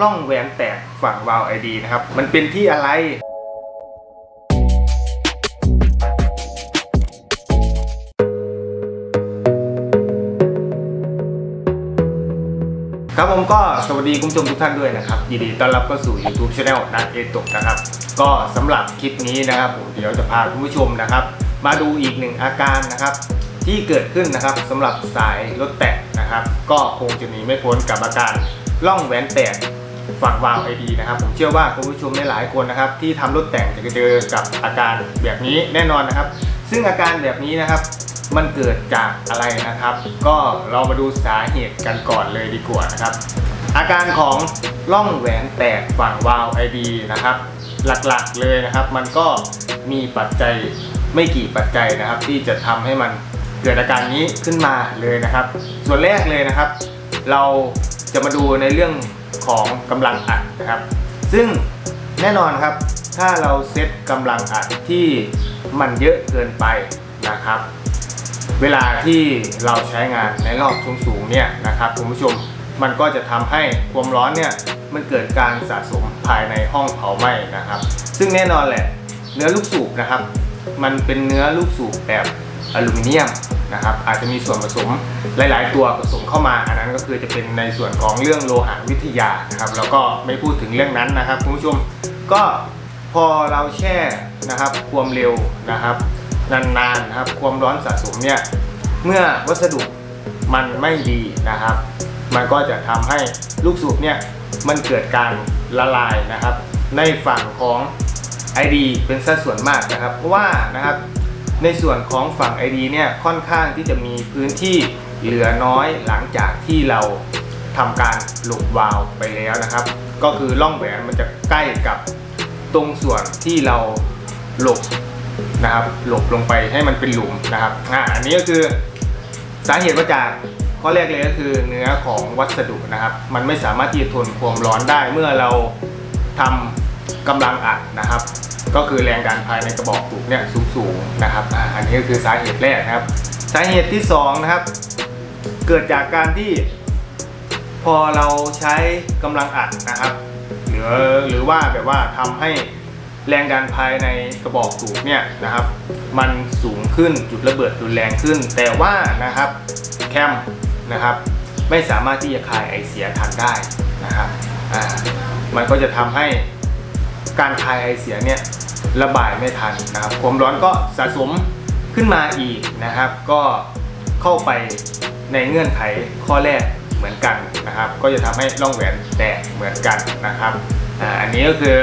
ร่องแหวนแตกฝั่งวาล์วไอดีนะครับ มันเป็นที่อะไรครับผมก็สวัสดีคุณผู้ชมทุกท่านด้วยนะครับ ยินดีต้อนรับเข้าสู่ YouTube Channel นักเอตกนะครับ ก็สำหรับคลิปนี้นะครับผมเดี๋ยวจะพาคุณผู้ชมนะครับ มาดูอีกหนึ่งอาการนะครับ ที่เกิดขึ้นนะครับสำหรับสายรถแตกนะครับ ก็คงจะหนีไม่พ้นกับอาการล่องแหวนแตก ฝั่งวาล์วไอดีนะครับ ผมเชื่อว่าคุณผู้ชมหลายๆคนนะครับ ที่ทำรถแต่งจะเจอกับอาการแบบนี้แน่นอนนะครับ ซึ่งอาการแบบนี้นะครับมันเกิดจากอะไรนะครับ ก็เรามาดูสาเหตุกันก่อนเลยดีกว่านะครับ อาการของล่องแหวนแตกฝั่งวาล์วไอดีนะครับ หลักๆเลยนะครับ มันก็มีปัจจัยไม่กี่ปัจจัยนะครับ ที่จะทำให้มันเกิดอาการนี้ขึ้นมาเลยนะครับ ส่วนแรกเลยนะครับ เราจะมาดูในเรื่อง ของกำลังอัดนะครับ ซึ่งแน่นอนครับ ถ้าเราเซตกำลังอัดที่มันเยอะเกินไปนะครับ เวลาที่เราใช้งานในรอบสูงๆเนี่ยนะครับคุณผู้ชมมันก็จะทำให้ความร้อนเนี่ยมันเกิดการสะสมภายในห้องเผาไหม้นะครับ ซึ่งแน่นอนแหละเนื้อลูกสูบนะครับ มันเป็นเนื้อลูกสูบแบบอลูมิเนียม นะครับอาจจะมีส่วนผสมหลาย ๆ ตัวผสมเข้ามา อันนั้นก็คือจะเป็นในส่วนของเรื่องโลหะวิทยานะครับแล้วก็ไม่พูดถึงเรื่องนั้นนะครับคุณผู้ชมก็พอเราแช่นะครับความเร็วนะครับนานๆนะครับความร้อนสะสมเนี่ยเมื่อวัสดุมันไม่ดีนะครับ มันก็จะทำให้ลูกสูบเนี่ยมันเกิดการละลายนะครับ ในฝั่งของ ID เป็นสัดส่วนมากนะครับ เพราะว่านะครับ ในส่วนของฝั่ง ID เนี่ยค่อนข้างที่จะมีพื้นที่เหลือน้อยหลังจากที่เราทำการหลบวาล์วไปแล้วนะครับ ก็คือร่องแหวนมันจะใกล้กับตรงส่วนที่เราหลบนะครับหลบลงไปให้มันเป็นหลุมนะครับอ่าอันนี้ก็คือสาเหตุมาจากข้อแรกเลยก็คือเนื้อของวัสดุนะครับ มันไม่สามารถที่จะทนความร้อนได้เมื่อเราทำกำลังอัดนะครับ ก็คือแรงดันภายในกระบอกสูบเนี่ยสูงๆนะครับอ่าอันนี้ก็คือสาเหตุแรกนะครับ สาเหตุที่สองนะครับ เกิดจากการที่ พอเราใช้กำลังอัดนะครับ หรือหรือว่าแบบว่าทำให้แรงดันภายในกระบอกสูบเนี่ยนะครับ มันสูงขึ้นจุดระเบิดรุนแรงขึ้น แต่ว่านะครับแคมนะครับ ไม่สามารถที่จะคายไอเสียทันได้นะครับอ่ามันก็จะทำให้ การคายไอเสียเนี่ยระบายไม่ทันนะครับความร้อนก็สะสมขึ้นมาอีกนะครับ ก็เข้าไปในเงื่อนไขข้อแรกเหมือนกันนะครับ ก็จะทำให้ร่องแหวนแตกเหมือนกันนะครับอันนี้ก็คือ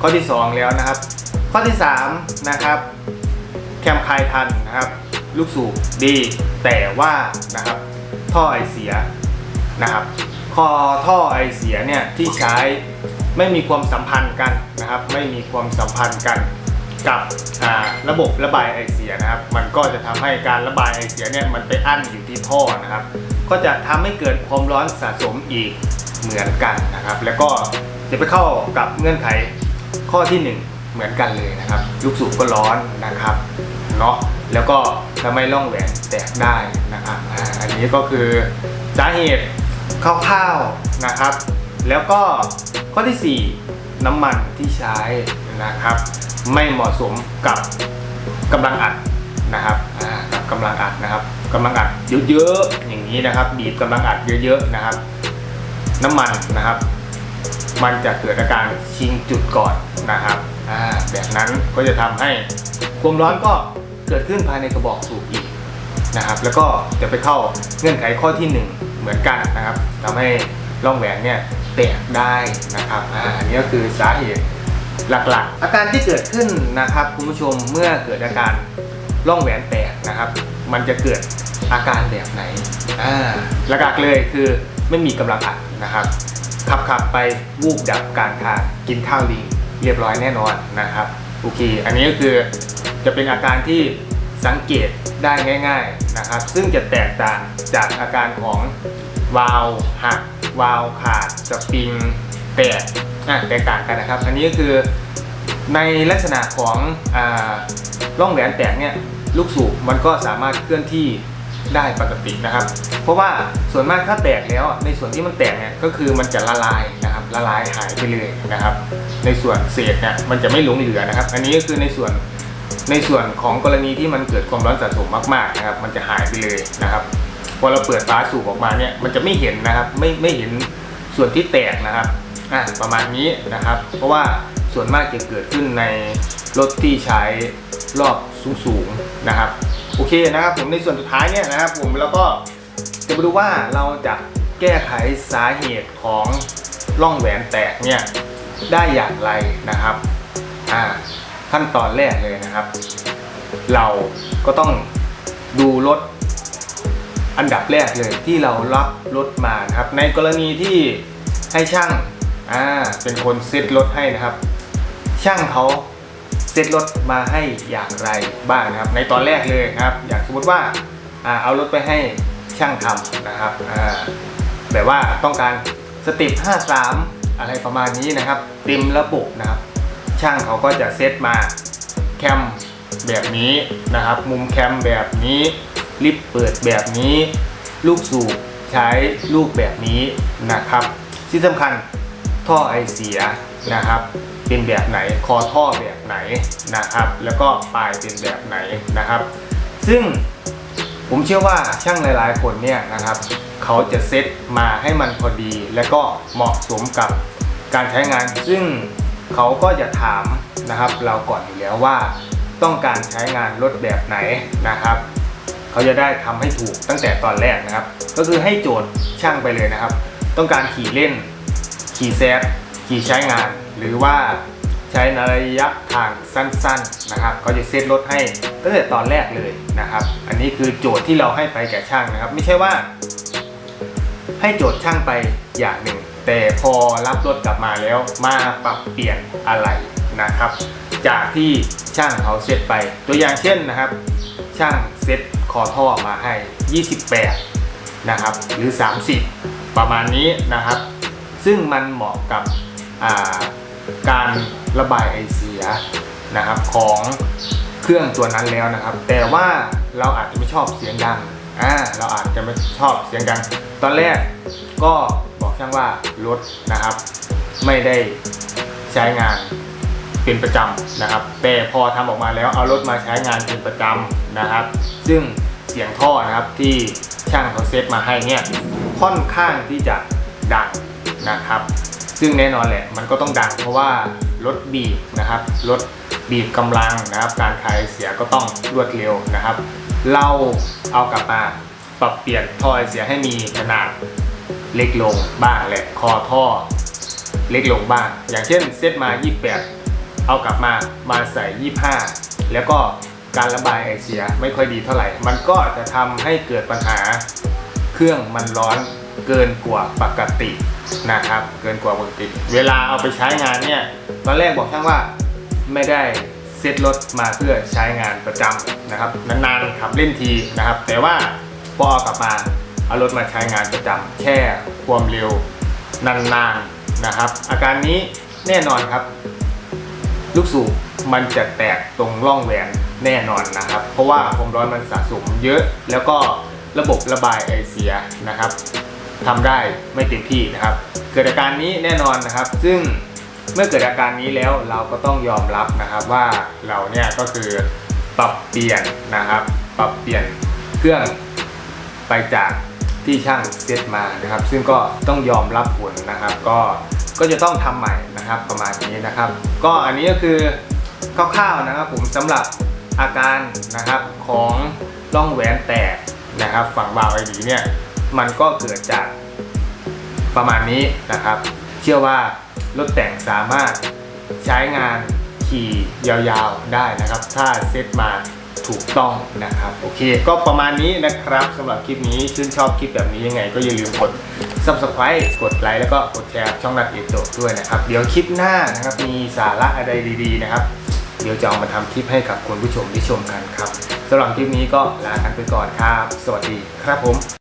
ข้อที่ 2 แล้วนะครับ ข้อที่3นะครับแคมคายทันนะครับ ลูกสูบดีแต่ว่านะครับท่อไอเสียนะครับคอท่อไอเสียเนี่ยที่ใช้ ไม่มีความสัมพันธ์กันนะครับ ไม่มีความสัมพันธ์กันกับระบบระบายไอเสียนะครับ มันก็จะทำให้การระบายไอเสียเนี่ยมันไปอั้นอยู่ที่ท่อนะครับ ก็จะทำให้เกิดความร้อนสะสมอีกเหมือนกันนะครับ แล้วก็จะไปเข้ากับเงื่อนไขข้อที่ 1 เหมือนกันเลยนะครับลูกสูบก็ร้อนนะครับเนาะแล้วก็ทำให้ร่องแหวนแตกได้นะครับอันนี้ก็คือสาเหตุคร่าวๆนะครับ แล้วก็ ข้อที่ 4 น้ำมันที่ใช้นะครับ ไม่เหมาะสมกับกำลังอัดนะครับอ่ากับกำลังอัดนะครับกำลังอัดเยอะๆอย่างนี้นะครับ บีบกำลังอัดเยอะๆนะครับ น้ำมันนะครับ มันจะเกิดอาการชิงจุดก่อนนะครับแบบนั้นก็จะทำให้ความร้อนก็เกิดขึ้นภายในกระบอกสูบอีกนะครับ แล้วก็จะไปเข้าเงื่อนไขข้อที่ 1 เหมือนกันนะครับทำให้ร่องแหวนเนี่ย แตกได้นะครับอ่าอันนี้ก็คือสาเหตุหลักๆ อาการที่เกิดขึ้นนะครับคุณผู้ชมเมื่อเกิดอาการร่องแหวนแตกนะครับ มันจะเกิดอาการแบบไหนอ่าหลักๆเลยคือไม่มีกำลังอัดนะครับขับขับไปวูบดับการทางกินข้าวลิงเรียบร้อยแน่นอนนะครับโอเคอันนี้ก็คือจะเป็นอาการที่สังเกตได้ง่าย ๆนะครับ ซึ่งจะแตกต่างจากอาการของวาล์วหัก วาล์วขาดสปริงแตกอะแตกต่างกันนะครับ อันนี้ก็คือในลักษณะของอ่าร่องแหวนแตกเนี่ยลูกสูบมันก็สามารถเคลื่อนที่ได้ปกตินะครับ เพราะว่าส่วนมากถ้าแตกแล้วในส่วนที่มันแตกเนี่ยก็คือมันจะละลายนะครับละลายหายไปเลยนะครับ ในส่วนเศษเนี่ยมันจะไม่หลงเหลือนะครับ อันนี้ก็คือในส่วนในส่วนของกรณีที่มันเกิดความร้อนสะสมมากๆนะครับ มันจะหายไปเลยนะครับ พอเราเปิดฝาสูบออกมาเนี่ยมันจะไม่เห็นนะครับ ไม่ไม่เห็นส่วนที่แตกนะครับอะประมาณนี้นะครับ เพราะว่าส่วนมากจะเกิดขึ้นในรถที่ใช้รอบสูงๆนะครับโอเคนะครับผมในส่วนสุดท้ายเนี่ยนะครับผมแล้วก็จะมาดูว่าเราจะแก้ไขสาเหตุของร่องแหวนแตกเนี่ยได้อย่างไรนะครับอ่าขั้นตอนแรกเลยนะครับ เราก็ต้องดูรถ อันดับแรกเลยที่เรารับรถมานะครับ ในกรณีที่ให้ช่างอ่าเป็นคนเซตรถให้นะครับ ช่างเขาเซตรถมาให้อย่างไรบ้างนะครับ ในตอนแรกเลยครับ อย่างสมมติว่าอ่าเอารถไปให้ช่างทำนะครับอ่าแบบว่าต้องการสติป53 อะไรประมาณนี้นะครับเต็มระบบนะครับ ช่างเขาก็จะเซตมาแคมแบบนี้นะครับ มุมแคมแบบนี้ ลิฟต์เปิดแบบนี้ ลูกสูบใช้ลูกแบบนี้นะครับ ที่สำคัญท่อไอเสียนะครับ เป็นแบบไหนคอท่อแบบไหนนะครับ แล้วก็ปลายเป็นแบบไหนนะครับ ซึ่งผมเชื่อว่าช่างหลายๆ คนเนี่ยนะครับ เขาจะเซตมาให้มันพอดี และก็เหมาะสมกับการใช้งาน ซึ่งเขาก็จะถามนะครับ เราก่อนอยู่แล้วว่าต้องการใช้งานรถแบบไหนนะครับ เขาจะได้ทำให้ถูกตั้งแต่ตอนแรกนะครับ ก็คือให้โจทย์ช่างไปเลยนะครับ ต้องการขี่เล่น ขี่แซดขี่ใช้งาน หรือว่าใช้ในระยะทางสั้นๆนะครับเขาจะเซตรถให้ตั้งแต่ตอนแรกเลยนะครับ อันนี้คือโจทย์ที่เราให้ไปแก่ช่างนะครับ ไม่ใช่ว่า ให้โจทย์ช่างไปอย่างหนึ่ง แต่พอรับรถกลับมาแล้วมาปรับเปลี่ยนอะไรนะครับ จากที่ช่างเขาเซตไปตัวอย่างเช่นนะครับ ช่างเซตคอท่อมาให้ 28 นะครับ หรือ 30 ประมาณนี้นะครับ ซึ่งมันเหมาะกับาการระบายไอเสียนะครับของเครื่องตัวนั้นแล้วนะครับ แต่ว่าเราอาจจะไม่ชอบเสียงดังอ่าเราอาจจะไม่ชอบเสียงดัง ตอนแรกก็บอกช่างว่ารถนะครับ ไม่ได้ใช้งาน เป็นประจำนะครับ แต่พอทำออกมาแล้วเอารถมาใช้งานเป็นประจำนะครับ ซึ่งเสียงท่อนะครับที่ช่างเขาเซตมาให้เนี่ยค่อนข้างที่จะดังนะครับ ซึ่งแน่นอนแหละมันก็ต้องดังเพราะว่ารถบีบนะครับรถบีบกำลังนะครับ การคลายเสียก็ต้องรวดเร็วนะครับ เราเอากลับมาปรับเปลี่ยนท่อเสียให้มีขนาดเล็กลงบ้างแหละคอท่อเล็กลงบ้าง อย่างเช่นเซตมา 28 เอากลับมามาใส่ 25 แล้วก็การระบายไอเสียไม่ค่อยดีเท่าไหร่ มันก็จะทำให้เกิดปัญหาเครื่องมันร้อนเกินกว่าปกตินะครับ เกินกว่าปกติ เวลาเอาไปใช้งานเนี่ยตอนแรกบอกช่างว่าไม่ได้เซ็ตรถมาเพื่อใช้งานประจำนะครับ นานๆขับเล่นทีนะครับ แต่ว่าพอเอากลับมาเอารถมาใช้งานประจำแค่ความเร็วนานๆนะครับ อาการนี้แน่นอนครับ ลูกสูบมันจะแตกตรงร่องแหวนแน่นอนนะครับ เพราะว่าความร้อนมันสะสมเยอะแล้วก็ระบบระบายไอเสียนะครับทำได้ไม่เต็มที่นะครับ เกิดอาการนี้แน่นอนนะครับ ซึ่งเมื่อเกิดอาการนี้แล้วเราก็ต้องยอมรับนะครับว่าเราเนี่ยก็คือปรับเปลี่ยนนะครับ ปรับเปลี่ยนเครื่องไปจากที่ช่างเซตมานะครับ ซึ่งก็ต้องยอมรับผลนะครับ ก็ ก็จะต้องทำใหม่นะครับประมาณนี้นะครับ ก็อันนี้ก็คือคร่าวๆนะครับผมสำหรับอาการนะครับของร่องแหวนแตกนะครับ ฝั่งวาล์วไอดีเนี่ยมันก็เกิดจากประมาณนี้นะครับ เชื่อว่ารถแต่งสามารถใช้งานขี่ยาวๆได้นะครับ ถ้าเซตมา ถูกต้องนะครับโอเค ก็ประมาณนี้นะครับสำหรับคลิปนี้ชื่นชอบคลิปแบบนี้ยังไง ก็อย่าลืมกด subscribe กดไลค์แล้วก็กดแชร์ช่องนัดเอโตด้วยนะครับ เดี๋ยวคลิปหน้านะครับมีสาระอะไรดีๆนะครับ เดี๋ยวจะเอามาทำคลิปให้กับคุณผู้ชมที่ชมกันครับสำหรับคลิปนี้ก็ลากันไปก่อนครับ สวัสดีครับผม